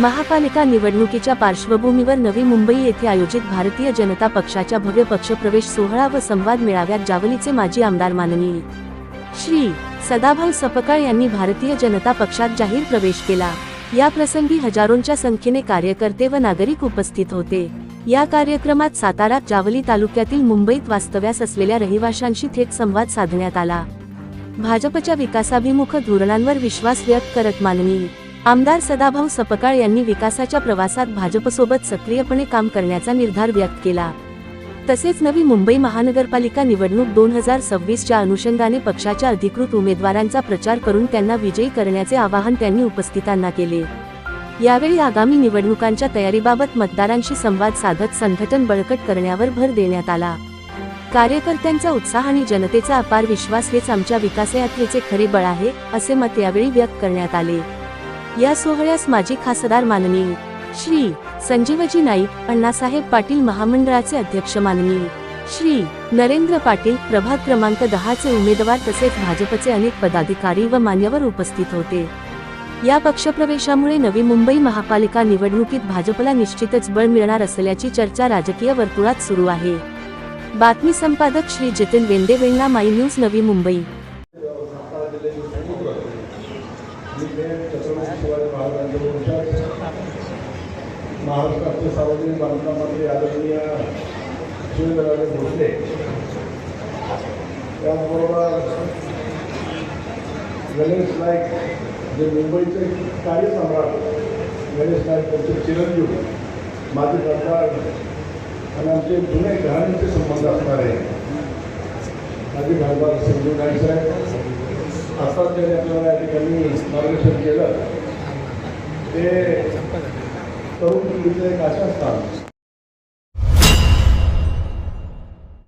महापालिका निवडणुकीच्या पार्श्वभूमीवर नवी मुंबई येथे आयोजित भारतीय जनता पक्षाच्या भव्य पक्षप्रवेश सोहळा व संवाद मेळाव्यात जावलीचे माजी आमदार माननीय श्री सदाभाऊ सपकाळ यांनी भारतीय जनता पक्षात जाहीर प्रवेश केला. या प्रसंगी हजारोंच्या संख्येने कार्यकर्ते व नागरिक उपस्थित होते. या कार्यक्रमात सातारा जावली तालुक्यातील मुंबईत वास्तव्यास असलेल्या रहिवाशांशी थेट संवाद साधण्यात आला. भाजपच्या विकासाभिमुख धोरणांवर विश्वास व्यक्त करत माननीय आमदार सदाभाऊ सपकाळ यांनी विकासाच्या प्रवासात भाजपसोबत सक्रियपणे काम करण्याचा निर्धार व्यक्त केला. तसेच नवी मुंबई महानगरपालिका निवडणूक दोन हजार सव्वीसच्या अनुषंगाने पक्षाच्या अधिकृत उमेदवारांचा प्रचार करून त्यांना विजयी करण्याचे आवाहन त्यांनी उपस्थितांना केले. यावेळी आगामी निवडणुकांच्या तयारीबाबत मतदारांशी संवाद साधत संघटन बळकट करण्यावर भर देण्यात आला. कार्यकर्त्यांचा उत्साह आणि जनतेचा अपार विश्वास हेच आमच्या विकासयात्रेचे खरे बळ आहे असे मत यावेळी व्यक्त करण्यात आले. या सोहळ्यास माजी खासदार माननीय श्री संजीवजी नाईक अण्णासाहेब पाटील महामंडळाचे अध्यक्ष माननीय श्री नरेंद्र पाटील प्रभाग क्रमांक दहाचे उमेदवार तसेच भाजपचे अनेक पदाधिकारी व मान्यवर उपस्थित होते. या पक्षप्रवेशामुळे नवी मुंबई महापालिका निवडणुकीत भाजपला निश्चितच बळ मिळणार असल्याची चर्चा राजकीय वर्तुळात सुरू आहे. बातमी संपादक श्री जितेन वेंदे वेण्णा माई न्यूज नवी मुंबई. शिवाजी महाराजांच्या महाराष्ट्राचे सार्वजनिक बांधकाम मंत्री आदरणीय शिवराजे भोसले. त्याचबरोबर गणेश नाईक जे मुंबईचे कार्यसम्राट गणेश नाईक त्यांचे चिरंजीव माझे सरकार आणि आमचे जुने घराण्याचे संबंध असणारे माझे खासदार संजीव नाईक साहेब आत्ताच ज्यांनी आपल्याला या ठिकाणी मार्गदर्शन केलं ते तरुण पिढीचं एक आशास्थान